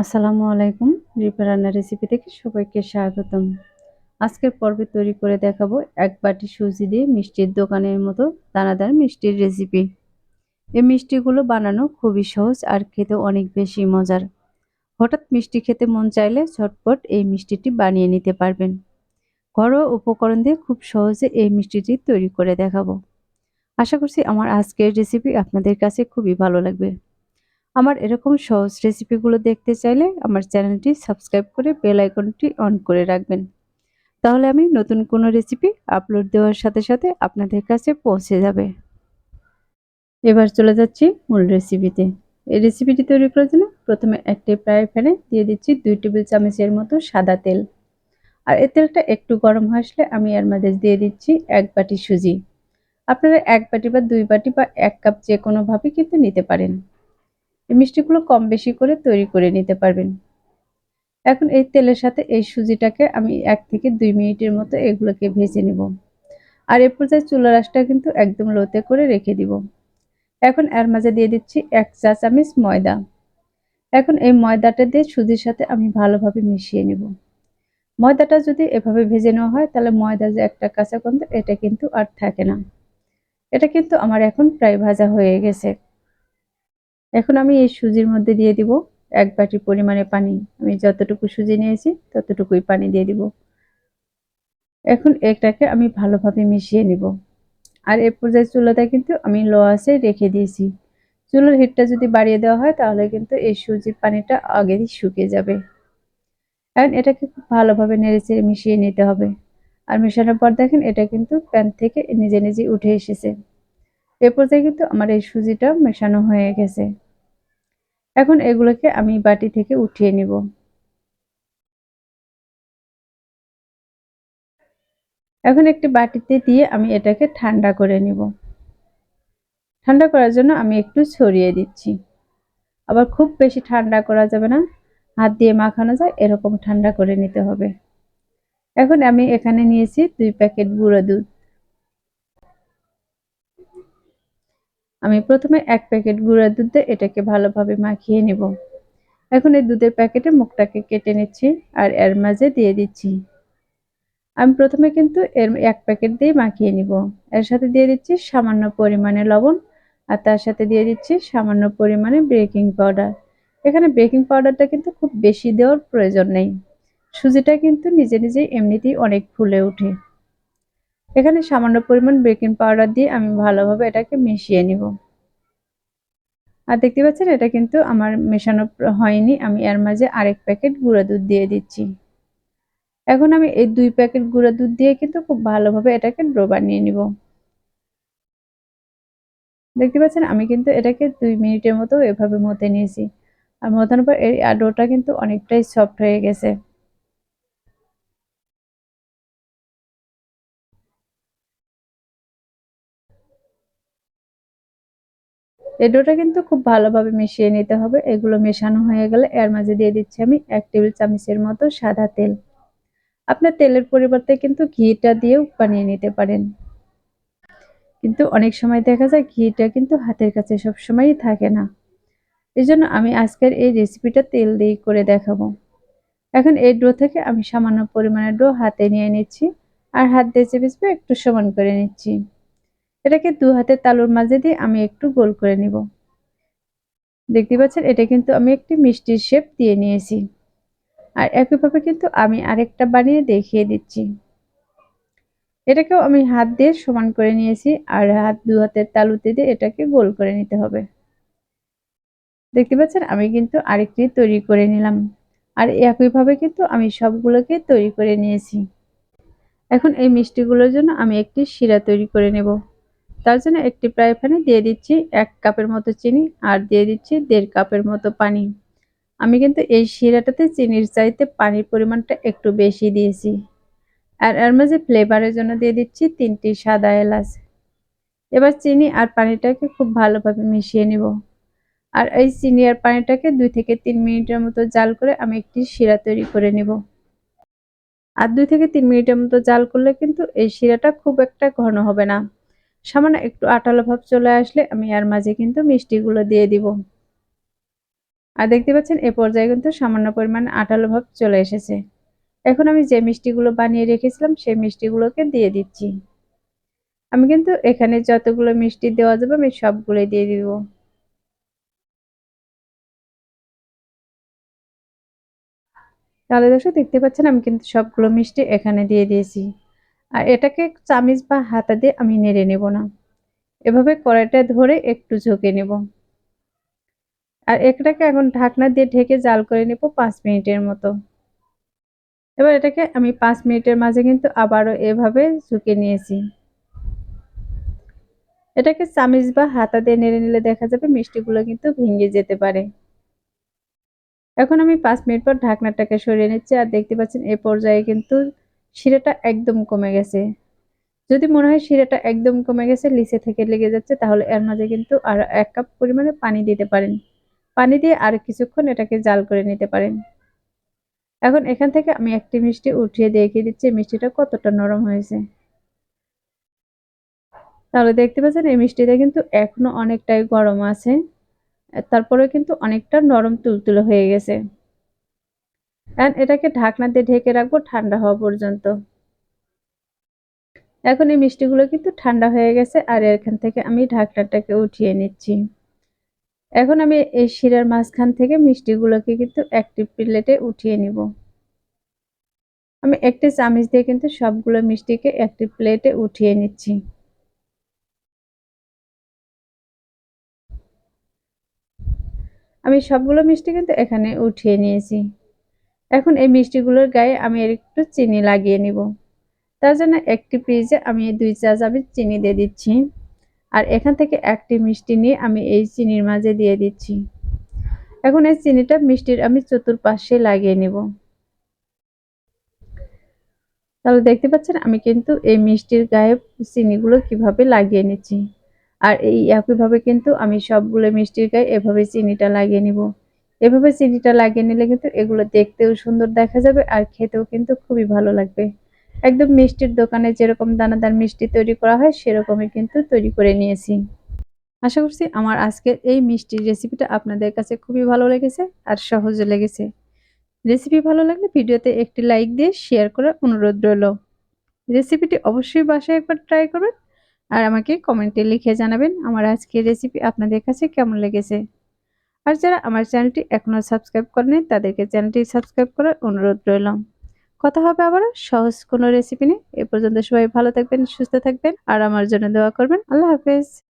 আসসালামু আলাইকুম। রিপা রান্না রেসিপি থেকে সবাইকে স্বাগতম। আজকের পর্বে তৈরি করে দেখাবো এক বাটি সুজি দিয়ে মিষ্টির দোকানের মতো দানাদার মিষ্টির রেসিপি এই মিষ্টিগুলো বানানো খুবই সহজ আর খেতে অনেক বেশি মজার। হঠাৎ মিষ্টি খেতে মন চাইলে ঝটপট এই মিষ্টিটি বানিয়ে নিতে পারবেন। ঘরোয়া উপকরণ দিয়ে খুব সহজে এই মিষ্টিটি তৈরি করে দেখাবো। আশা করছি আমার আজকের রেসিপি আপনাদের কাছে খুবই ভালো লাগবে। আমার এরকম সহজ রেসিপিগুলো দেখতে চাইলে আমার চ্যানেলটি সাবস্ক্রাইব করে বেল আইকনটি অন করে রাখবেন। তাহলে আমি নতুন কোনো রেসিপি আপলোড দেওয়ার সাথে সাথে আপনাদের কাছে পৌঁছে যাবে। এবার চলে যাচ্ছি মূল রেসিপিতে এই রেসিপিটি তৈরি করার জন্য প্রথমে একটি ফ্রাই প্যানে দিয়ে দিচ্ছি দুই টেবিল চামচের মতো সাদা তেল। আর এই তেলটা একটু গরম আসলে আমি এর মধ্যে দিয়ে দিচ্ছি এক বাটি সুজি। আপনারা এক বাটি বা দুই বাটি বা এক কাপ যে কোনোভাবে কিন্তু নিতে পারেন। এই মিষ্টিগুলো কম বেশি করে তৈরি করে নিতে পারবেন। এখন এই তেলের সাথে এই সুজিটাকে আমি এক থেকে দুই মিনিটের মতো এগুলোকে ভেজে নেব। আর এ পর্যায়ে চুলার আঁশটা কিন্তু একদম লোতে করে রেখে দিব। এখন এর মাঝে দিয়ে দিচ্ছি এক চা চামচ ময়দা। এখন এই ময়দাটা দিয়ে সুজির সাথে আমি ভালোভাবে মিশিয়ে নেব। ময়দাটা যদি এভাবে ভেজে নেওয়া হয়, তাহলে ময়দা যে একটা কাঁচা গন্ধ, এটা কিন্তু আর থাকে না। এটা কিন্তু আমার এখন প্রায় ভাজা হয়ে গেছে। এখন আমি এই সুজির মধ্যে দিয়ে দিব এক বাটি পরিমাণে পানি। আমি যতটুকু সুজি নিয়েছি, ততটুকুই পানি দিয়ে দিব। এখন এটাকে আমি ভালোভাবে মিশিয়ে নিব। আর এ পর্যায়ে চুলাটা কিন্তু আমি লো আসে রেখে দিয়েছি। চুলোর হিটটা যদি বাড়িয়ে দেওয়া হয়, তাহলে কিন্তু এই সুজির পানিটা আগেই শুকিয়ে যাবে। এখন এটাকে খুব ভালোভাবে নেড়েচেড়ে মিশিয়ে নিতে হবে। আর মেশানোর পর দেখেন, এটা কিন্তু প্যান থেকে নিজে নিজে উঠে এসেছে। এ পর্যায়ে কিন্তু আমার এই সুজিটা মেশানো হয়ে গেছে। এখন এগুলোকে আমি বাটি থেকে উঠিয়ে নিব। এখন একটি বাটিতে দিয়ে আমি এটাকে ঠান্ডা করে নিব। ঠান্ডা করার জন্য আমি একটু ছড়িয়ে দিচ্ছি। আবার খুব বেশি ঠান্ডা করা যাবে না। হাত দিয়ে মাখানো যায়, এরকম ঠান্ডা করে নিতে হবে। এখন আমি এখানে নিয়েছি দুই প্যাকেট গুঁড়ো দুধ। আমি প্রথমে এক প্যাকেট গুঁড়া দুধ এটাকে ভালোভাবে মাখিয়ে নেব। এখন এই দুধের প্যাকেটে মুখটাকে কেটে নিচ্ছি আর এর মাঝে দিয়ে দিচ্ছি। আমি প্রথমে কিন্তু এর এক প্যাকেট দিয়ে মাখিয়ে নিব। এর সাথে দিয়ে দিচ্ছি সামান্য পরিমাণে লবণ আর তার সাথে দিয়ে দিচ্ছি সামান্য পরিমাণে বেকিং পাউডার। এখানে বেকিং পাউডারটা কিন্তু খুব বেশি দেওয়ার প্রয়োজন নেই। সুজিটা কিন্তু নিজে নিজেই এমনিতেই অনেক ফুলে ওঠে। এখানে সামান্য পরিমাণ বেকিং পাউডার দিয়ে আমি ভালোভাবে এটাকে মিশিয়ে নিব। আর দেখতে পাচ্ছেন, এটা কিন্তু আমার মেশানো হয়নি। আমি এর মাঝে আরেক প্যাকেট গুঁড়া দুধ দিয়ে দিচ্ছি। এখন আমি এই দুই প্যাকেট গুঁড়া দুধ দিয়ে কিন্তু খুব ভালোভাবে এটাকে ড্রো বানিয়ে নিব। দেখতে পাচ্ছেন, আমি কিন্তু এটাকে দুই মিনিটের মতো এভাবে মতে নিয়েছি। আর মতানোর পর এই ডোটা কিন্তু অনেকটাই সফট হয়ে গেছে। এই কিন্তু খুব ভালোভাবে মিশিয়ে নিতে হবে। এগুলো মেশানো হয়ে গেলে এর মাঝে দিয়ে দিচ্ছি আমি এক টেবিল চামচের মতো সাদা তেল। আপনার তেলের পরিবর্তে কিন্তু ঘিটা দিয়েও বানিয়ে নিতে পারেন। কিন্তু অনেক সময় দেখা যায় ঘিটা কিন্তু হাতের কাছে সব সময়ই থাকে না। এই জন্য আমি আজকের এই রেসিপিটা তেল দিয়ে করে দেখাবো। এখন এই ডো থেকে আমি সামান্য পরিমাণের ডো হাতে নিয়ে নিচ্ছি। আর হাত দিয়ে চেপে একটু সমান করে নিচ্ছি। এটাকে দু হাতের তালুর মাঝে দিয়ে আমি একটু গোল করে নিব। দেখতে পাচ্ছেন, এটা কিন্তু আমি একটি মিষ্টির শেপ দিয়ে নিয়েছি। আর একইভাবে কিন্তু আমি আরেকটা বানিয়ে দেখিয়ে দিচ্ছি। এটাকেও আমি হাত দিয়ে সমান করে নিয়েছি আর হাত দু হাতের তালুতে দিয়ে এটাকে গোল করে নিতে হবে। দেখতে পাচ্ছেন, আমি কিন্তু আরেকটি তৈরি করে নিলাম। আর একইভাবে কিন্তু আমি সবগুলোকে তৈরি করে নিয়েছি। এখন এই মিষ্টিগুলোর জন্য আমি একটি শিরা তৈরি করে নেব। তার জন্য একটি ফ্রাই প্যানে দিয়ে দিচ্ছি এক কাপের মতো চিনি আর দিয়ে দিচ্ছি দেড় কাপের মতো পানি। আমি কিন্তু এই শিরাটাতে চিনির চাইতে পানির পরিমাণটা একটু বেশি দিয়েছি। আর এর মাঝে ফ্লেভারের জন্য দিয়ে দিচ্ছি তিনটি সাদা এলাচ। এবার চিনি আর পানিটাকে খুব ভালোভাবে মিশিয়ে নিব। আর এই চিনি আর পানিটাকে দুই থেকে তিন মিনিটের মতো জাল করে আমি একটি শিরা তৈরি করে নিব। আর দুই থেকে তিন মিনিটের মতো জাল করলে কিন্তু এই শিরাটা খুব একটা ঘন হবে না। সামান্য একটু আটালো ভাব চলে আসলে আমি এর মাঝে কিন্তু মিষ্টিগুলো দিয়ে দিব। আর দেখতে পাচ্ছেন, এ পর্যায়ে কিন্তু সামান্য পরিমাণ আঠালো ভাব চলে এসেছে। এখন আমি যে মিষ্টিগুলো বানিয়ে রেখেছিলাম, সেই মিষ্টিগুলোকে দিয়ে দিচ্ছি। আমি কিন্তু এখানে যতগুলো মিষ্টি দেওয়া যাবে, আমি সবগুলোই দিয়ে দিব। তাহলে দর্শক, দেখতে পাচ্ছেন, আমি কিন্তু সবগুলো মিষ্টি এখানে দিয়ে দিয়েছি। আর এটাকে চামিচ বা হাতা দিয়ে আমি নেড়ে নেব না। এভাবে কড়াইটা ধরে একটু ঝুঁকে নেব। আর এটাকে এখন ঢাকনা দিয়ে ঢেকে জাল করে নেব পাঁচ মিনিটের মতো। এবার এটাকে আমি পাঁচ মিনিটের মাঝে কিন্তু আবারও এভাবে ঝুঁকে নিয়েছি। এটাকে চামিচ বা হাতা দিয়ে নেড়ে নিলে দেখা যাবে মিষ্টিগুলো কিন্তু ভেঙে যেতে পারে। এখন আমি পাঁচ মিনিট পর ঢাকনাটাকে সরিয়ে নিচ্ছি। আর দেখতে পাচ্ছেন এ পর্যায়ে কিন্তু শিরাটা একদম কমে গেছে। যদি মনে হয় শিরাটা একদম কমে গেছে, লিচে থেকে লেগে যাচ্ছে, তাহলে এর মাঝে কিন্তু আর এক কাপ পরিমাণে পানি দিতে পারেন। পানি দিয়ে আর কিছুক্ষণ এটাকে জাল করে নিতে পারেন। এখন এখান থেকে আমি একটি মিষ্টি উঠিয়ে দেখিয়ে দিচ্ছি, মিষ্টিটা কতটা নরম হয়েছে। তাহলে দেখতে পাচ্ছেন, এই মিষ্টিটা কিন্তু এখনও অনেকটাই গরম আছে। তারপরে কিন্তু অনেকটা নরম তুলতুলে হয়ে গেছে। এটাকে ঢাকনা দিয়ে ঢেকে রাখব ঠান্ডা হওয়া পর্যন্ত। এখন এই মিষ্টিগুলো কিন্তু ঠান্ডা হয়ে গেছে আর এখান থেকে আমি ঢাকনাটাকে উঠিয়ে নিচ্ছি। এখন আমি এই শিরার মাঝখান থেকে মিষ্টিগুলোকে কিন্তু একটি প্লেটে উঠিয়ে নিব। আমি একটি চামচ দিয়ে কিন্তু সবগুলো মিষ্টিকে একটি প্লেটে উঠিয়ে নিচ্ছি। আমি সবগুলো মিষ্টি কিন্তু এখানে উঠিয়ে নিয়েছি। এখন এই মিষ্টিগুলোর গায়ে আমি একটু চিনি লাগিয়ে নিব। তার জন্য একটি পিজে আমি দুই চা চামচ চিনি দিয়ে দিচ্ছি। আর এখান থেকে একটি মিষ্টি নিয়ে আমি এই চিনির মাঝে দিয়ে দিচ্ছি। এখন এই চিনিটা মিষ্টির আমি চতুর্পাশে লাগিয়ে নিব। তাহলে দেখতে পাচ্ছেন আমি কিন্তু এই মিষ্টির গায়ে চিনিগুলো কীভাবে লাগিয়ে নিচ্ছি। আর এই একইভাবে কিন্তু আমি সবগুলো মিষ্টির গায়ে এভাবে চিনিটা লাগিয়ে নিব। এভাবে চিনিটা লাগিয়ে নিলে কিন্তু এগুলো দেখতেও সুন্দর দেখা যাবে আর খেতেও কিন্তু খুবই ভালো লাগবে। একদম মিষ্টির দোকানে যেরকম দানাদার মিষ্টি তৈরি করা হয়, সেরকমই কিন্তু তৈরি করে নিয়েছি। আশা করছি আমার আজকের এই মিষ্টির রেসিপিটা আপনাদের কাছে খুবই ভালো লেগেছে আর সহজে লেগেছে। রেসিপি ভালো লাগলে ভিডিওতে একটি লাইক দিয়ে শেয়ার করার অনুরোধ রইল। রেসিপিটি অবশ্যই বাসায় একবার ট্রাই করবেন আর আমাকে কমেন্টে লিখে জানাবেন আমার আজকের রেসিপি আপনাদের কাছে কেমন লেগেছে। আর যারা আমার চ্যানেলটি এখনও সাবস্ক্রাইব করেনি, তাদেরকে চ্যানেলটি সাবস্ক্রাইব করার অনুরোধ রইল। কথা হবে আবার সহজ কোনো রেসিপি নিয়ে। এ পর্যন্ত সবাই ভালো থাকবেন, সুস্থ থাকবেন, আর আমার জন্য দোয়া করবেন। আল্লাহ হাফেজ।